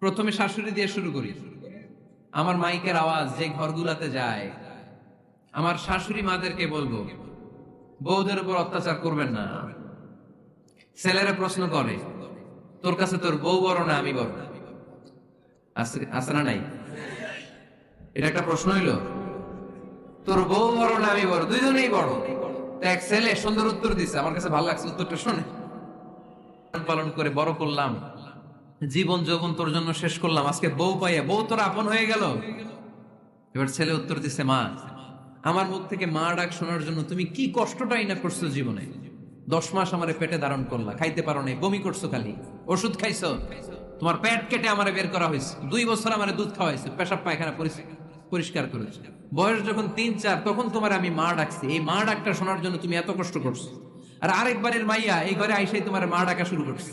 প্রথমে শাশুড়ি দিয়ে শুরু করি। আমার মাইকের আওয়াজ যে ঘরগুলাতে যায়, আমার শাশুড়ি মাদেরকে বলব, বউদের উপর অত্যাচার করবেন না। ছেলেরা প্রশ্ন করে, তোর কাছে তোর বউ বড় না আমি বড়? আছে না নাই? এটা একটা প্রশ্ন হইল। তোর বউ বড় না আমি বড়? দুইজনেই বড়। এক ছেলে সুন্দর উত্তর দিছে। আমার কাছে ভালো লাগছে উত্তরটা শুনে। পালন করে বড় করলাম। জীবন যৌবন তোর জন্য শেষ করলাম, আজকে বউ পাইয়া, বউ তোর আপন হয়ে গেল। এবার ছেলে উত্তর দিছে, মা, আমার মুখ থেকে মা ডাক শোনার জন্য তুমি কি কষ্টটাই না করছ জীবনে? দশ মাস আমারে পেটে ধারণ করলা, খাইতে পারো নাই, বমি করছ খালি, ওষুধ খাইছো। তোমার পেট কেটে আমারে বের করা হয়েছে, দুই বছর আমার দুধ খাওয়াইছে, পেশাব পায়খানা পরিষ্কার করেছে। বয়স যখন তিন চার, তখন তোমার আমি মা ডাকছি, এই মা ডাকটা শোনার জন্য তুমি এত কষ্ট করছ। আর আরেকবারের মাইয়া এই ঘরে আইসাই তোমার মা ডাকা শুরু করছে।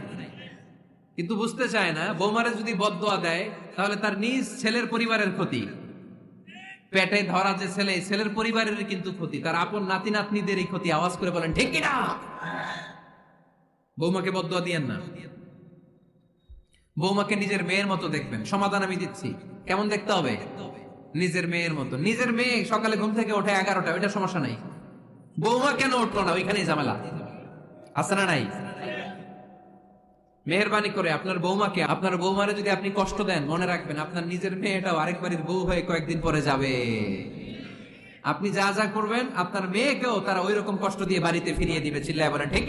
কিন্তু বুঝতে চায় না, বৌমারে যদি বদোয়া দেয় তাহলে তার নিজ ছেলের পরিবারের ক্ষতি। পেটে ধরা যে ছেলে ছেলের পরিবারের কিন্তু ক্ষতি। তার আপন নাতি নাতনিদেরই ক্ষতি। আওয়াজ করে বলেন, ঠিক কিনা? বৌমাকে বদোয়া দিয়েন না। বৌমাকে নিজের মেয়ের মতো দেখবেন। সমাধান আমি দিচ্ছি। কেমন দেখতে হবে? নিজের মেয়ের মতো। নিজের মেয়ে সকালে ঘুম থেকে ওঠে এগারোটা, ওইটা সমস্যা নাই। বৌমা কেন উঠল না? ওইখানেই ঝামেলা। আছে না নাই? মেহরবানি করে আপনার বৌমাকে, আপনার বৌমারে যদি আপনি কষ্ট দেন, মনে রাখবেন আপনার নিজের মেয়েটাও আরেক বাড়ির বউ হয়ে কয়েকদিন পরে যাবে। আপনি যা যা করবেন, আপনার মেয়েকেও তারা ওই রকম কষ্ট দিয়ে বাড়িতে ফিরিয়ে দিবে, চিল্লায় বলেন ঠিক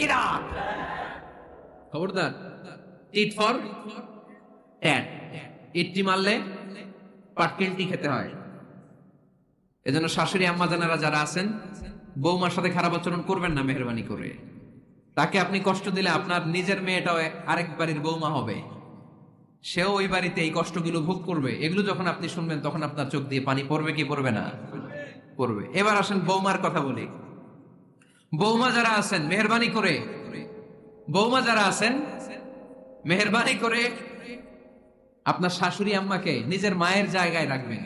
খবরদার ইট ফর ট্যাট ইটটি মারলে পাটকেলটি খেতে হয়। এজন্য শাশুড়ি, আম্মা জানারা যারা আছেন, বৌমার সাথে খারাপ আচরণ করবেন না মেহরবানি করে। তাকে আপনি কষ্ট দিলে আপনার নিজের মেয়েটাও আরেক বাড়ির বৌমা হবে। সেও ওই বাড়িতে এই কষ্টগুলো ভোগ করবে। এগুলো যখন আপনি শুনবেন, তখন আপনার চোখ দিয়ে পানি পড়বে কি পড়বে না? পড়বে। এবার আসেন বৌমার কথা বলি। বৌমা যারা আছেন, মেহরবানি করে। বৌমা যারা আছেন, মেহরবানি করে আপনার শাশুড়ি আম্মাকে নিজের মায়ের জায়গায় রাখবেন।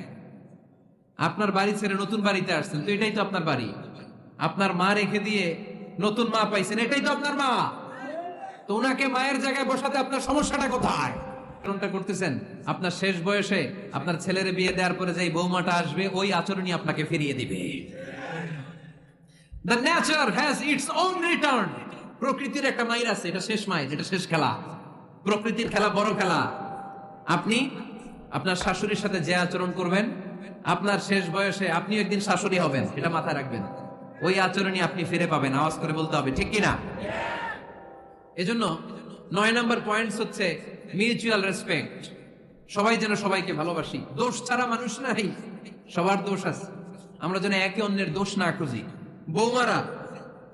আপনার বাড়ি ছেড়ে নতুন বাড়িতে আসছেন, তো এটাই তো আপনার বাড়ি। আপনার মা রেখে দিয়ে নতুন মা পাইছেন, এটাই তো আপনার মা। তো ওনাকে মায়ের জায়গায় বসাতে আপনার সমস্যাটা কোথায়? ইটস প্রকৃতির একটা আছে, এটা শেষ শেষ খেলা। প্রকৃতির খেলা বড় খেলা। আপনি আপনার শাশুড়ির সাথে যে আচরণ করবেন, আপনার শেষ বয়সে আপনি একদিন শাশুড়ি হবেন, এটা মাথায় রাখবেন। ওই আচরণই আপনি ফিরে পাবেন, আওয়াজ করে বলতে হবে, ঠিক কিনা? এজন্য নয় নাম্বার পয়েন্টস হচ্ছে মিউচুয়াল রেসপেক্ট সবাই যেন সবাইকে ভালোবাসি। দোষ ছাড়া মানুষ নাই, সবার দোষ আছে। আমরা যেন একে অন্যের দোষ না খুঁজি। বৌমারা,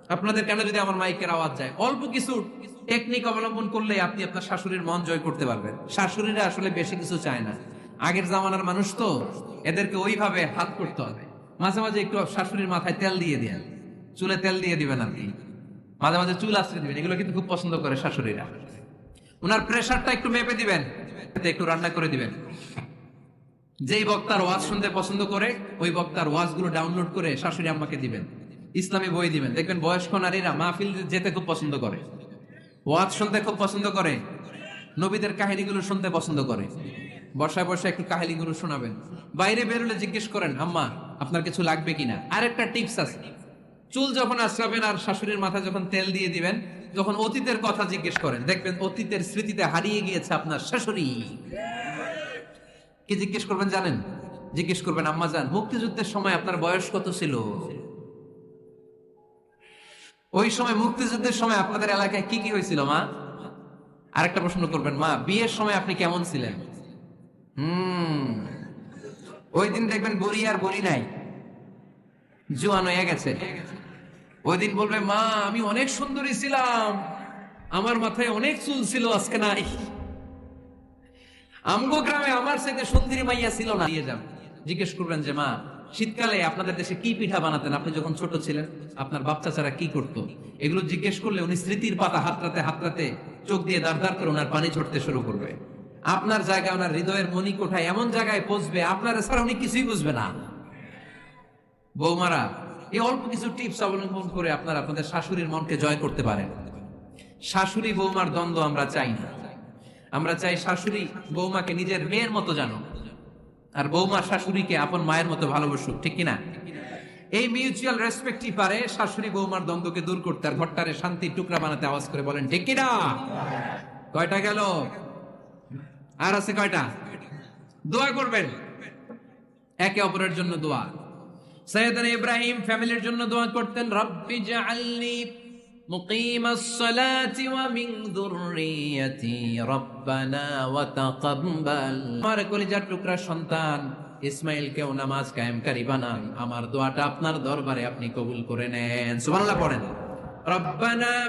আপনাদের কেন যদি আমার মাইকের আওয়াজ যায়, অল্প কিছু টেকনিক অবলম্বন করলে আপনি আপনার শাশুড়ির মন জয় করতে পারবেন। শাশুড়িরা আসলে বেশি কিছু চায় না। আগের জামানার মানুষ তো, এদেরকে ওইভাবে হাত করতে হবে। মাঝে মাঝে একটু শাশুড়ির মাথায় তেল দিয়ে দেন। চুলে তেল দিয়ে দিবেন আপনি মাঝে মাঝে চুল আশ্রয় দিবেন। এগুলো কিন্তু খুব পছন্দ করে শাশুড়িরা। ওনার প্রেশারটা একটু মেপে দিবেন। একটু রান্না করে দিবেন। যেই বক্তার ওয়াজ শুনতে পছন্দ করে, ওই বক্তার ওয়াজগুলো ডাউনলোড করে শাশুড়ি আম্মাকে দিবেন। ইসলামী বই দিবেন। দেখবেন বয়স্ক নারীরা মাহফিল যেতে খুব পছন্দ করে। ওয়াজ শুনতে খুব পছন্দ করে। নবীদের কাহিনীগুলো শুনতে পছন্দ করে। বসায় বসায় একটু কাহিনীগুলো শোনাবেন। বাইরে বেরোলে জিজ্ঞেস করেন, আম্মা আপনার কিছু লাগবে কিনা? আরেকটা টিপস আছে। চুল যখন আশ্রাবেন আর শাশুড়ির মাথায় যখন তেল দিয়ে দিবেন, যখন অতীতের কথা জিজ্ঞেস করেন, দেখবেন অতীতের স্মৃতিতে হারিয়ে গিয়েছে আপনার শাশুড়ি। কি জিজ্ঞেস করবেন জানেন? জিজ্ঞেস করবেন, আম্মা জান, মুক্তিযুদ্ধের সময় আপনার বয়স কত ছিল? ওই সময়, মুক্তিযুদ্ধের সময় আপনাদের এলাকায় কি কি হয়েছিল, মা? আরেকটা প্রশ্ন করবেন, মা, বিয়ের সময় আপনি কেমন ছিলেন? হুম। ওই দিন দেখবেন বড়ি আর বড়ি নাই। জোয়ান হয়ে গেছে। ওই দিন বলবে, মা, আমি অনেক সুন্দরী ছিলাম। আমার মাথায় অনেক চুল ছিল, আজকে নাই। আমগো গ্রামে আমার সাথে সুন্দরী মাইয়া ছিল না। দিয়ে যান। জিজ্ঞেস করবেন যে, মা, শীতকালে আপনাদের দেশে কি পিঠা বানাতেন? আপনি যখন ছোট ছিলেন, আপনার বাচ্চা ছাড়া কি করতো? এগুলো জিজ্ঞেস করলে উনি স্মৃতির পাতা হাতরাতে হাতরাতে চোখ দিয়ে দাঁড় দাঁড় করে ওনার পানি ছড়তে শুরু করবে। আপনার জায়গায় ওনার হৃদয়ের মনি কোঠায় এমন জায়গায় পৌঁছবে, আপনার ছাড়া উনি কিছুই বুঝবে না। বৌমারা, এই অল্প কিছু টিপস অবলম্বন করে আপনারা আপনাদের শাশুড়ির মনকে জয় করতে পারেন। শাশুড়ি বৌমার দ্বন্দ্ব আমরা চাই না। আমরা চাই শাশুড়ি বৌমাকে নিজের মেয়ের মতো জানো, আর বৌমা শাশুড়িকে আপন মায়ের মতো ভালোবাসুক, ঠিক কিনা? এই মিউচুয়াল রেসপেক্টই পারে শাশুড়ি বৌমার দ্বন্দ্বকে দূর করতে, আর ঘরটারে শান্তির টুকরা বানাতে আওয়াজ করে বলেন, ঠিক কিনা? কয়টা গেল? আর আছে কয়টা? দোয়া করবেন। একে অপরের জন্য দোয়া। সৈয়দান ইব্রাহিম ফ্যামিলির জন্য দোয়া করতেন, রব্বি জাআলনি মুকিমাস সালাতি ওয়া মিন যুররিয়াতি রব্বানা ওয়া তাকাব্বাল। আমার কলিজার টুকরা সন্তান নামাজ কায়েমকারী বানান। আমার দোয়াটা আপনার দরবারে আপনি কবুল করে নেন। সুবহানাল্লাহ পড়েন। রব্বানা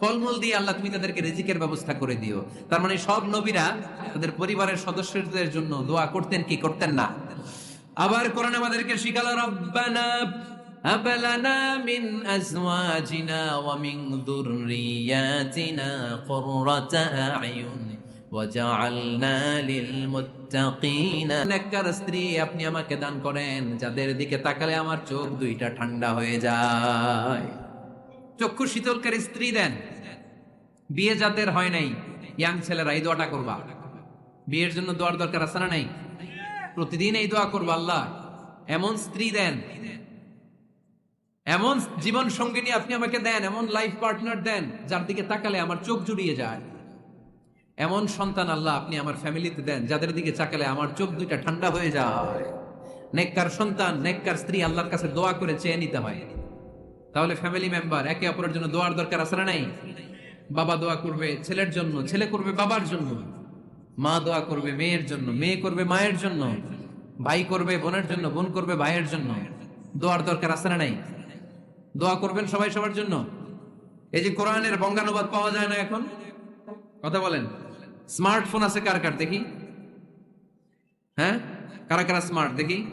ফলমূল দিয়ে আল্লাহ তুমি তাদেরকে রেজিকের ব্যবস্থা করে দিও। তার মানে সব নবীরা তাদের পরিবারের সদস্যদের জন্য দোয়া করতেন, কি করতেন না? আবার করেন আমাদেরকে শিখালো, রব্বানা স্ত্রী, আপনি আমাকে দান করেন, যাদের দিকে তাকালে আমার চোখ দুইটা ঠান্ডা হয়ে যায়। চক্ষু শীতলকারী স্ত্রী দেন। বিয়ে যাদের হয় নাই, ইয়াং ছেলেরা এই দোয়াটা করবা। বিয়ের জন্য দোয়ার দরকার আছে না নাই? প্রতিদিন এই দোয়া করবা আল্লাহ। এমন স্ত্রী দেন। এমন জীবন সঙ্গিনী আপনি আমাকে দেন, এমন লাইফ পার্টনার দেন, যার দিকে তাকালে আমার চোখ জুড়িয়ে যায়। এমন সন্তান আল্লাহ আপনি আমার ফ্যামিলিতে দেন, যাদের দিকে তাকালে আমার চোখ দুইটা ঠান্ডা হয়ে যায়। নেককার সন্তান, নেককার স্ত্রী আল্লাহর কাছে দোয়া করে চেয়ে নিতে হয়। তাহলে ফ্যামিলি মেম্বার একে অপরের জন্য দোয়ার দরকার না নাই? বাবা দোয়া করবে ছেলের জন্য, ছেলে করবে বাবার জন্য। মা দোয়া করবে মেয়ের জন্য, মেয়ে করবে মায়ের জন্য, ভাই করবে বোনের জন্য, বোন করবে ভাইয়ের জন্য। দোয়ার দরকার না নাই? দোয়া করবেন সবাই সবার জন্য? এই যে কোরআনের বঙ্গানুবাদ পাওয়া যায় না এখন? কথা বলেন। স্মার্টফোন আছে কার কার? দেখি। হ্যাঁ? কারা কারা স্মার্ট দেখি।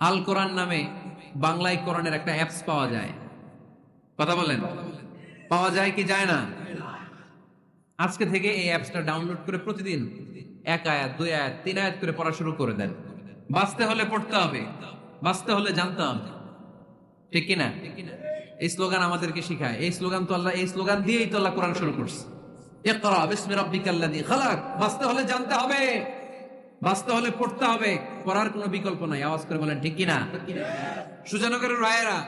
আল কোরআন নামে বাংলায় কোরআনের একটা অ্যাপস পাওয়া যায়। কথা বলেন? পাওয়া যায় কি যায় না? আজকে থেকে এই অ্যাপসটা ডাউনলোড করে প্রতিদিন এক আয়াত, দুই আয়াত, তিন আয়াত করে পড়া শুরু করে দেন। বাঁচতে হলে পড়তে হবে। বাঁচতে হলে জানতে হবে। ঠিক কিনা? এই স্লোগান আমাদেরকে শিখায়। এই স্লোগান তো আল্লাহ, এই স্লোগান দিয়েই তো আল্লাহ কোরআন শুরু করছে। বাঁচতে হলে জানতে হবে। বাঁচতে হলে পড়তে হবে, পড়ার কোনো বিকল্প নাই। আওয়াজ করে বলেন, ঠিক কিনা? সুজানগরের রায়েরা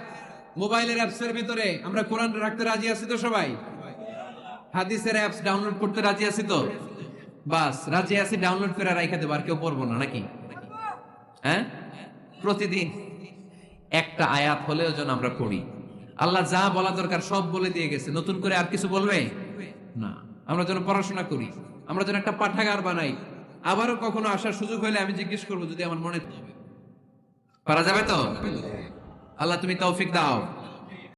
মোবাইলের অ্যাপস এর ভিতরে, আমরা কোরআন রাখতে রাজি আছি তো সবাই? হাদিসের অ্যাপস ডাউনলোড করতে রাজি আছি তো? বাস, রাজি আছি, ডাউনলোড করে রাইখা দেবো, আর কেউ পড়ব না, নাকি? হ্যাঁ? প্রতিদিন একটা আয়াত হলেও যেন আমরা পড়ি। আল্লাহ যা বলা দরকার সব বলে দিয়ে গেছে। নতুন করে আর কিছু বলবে? না। আমরা যেন পড়াশোনা করি। আমরা যেন একটা পাঠাগার বানাই। আবারও কখনো আসার সুযোগ হলে আমি জিজ্ঞেস করব যদি আমার মনে পারা যাবে তো? আল্লাহ তুমি তৌফিক দাও।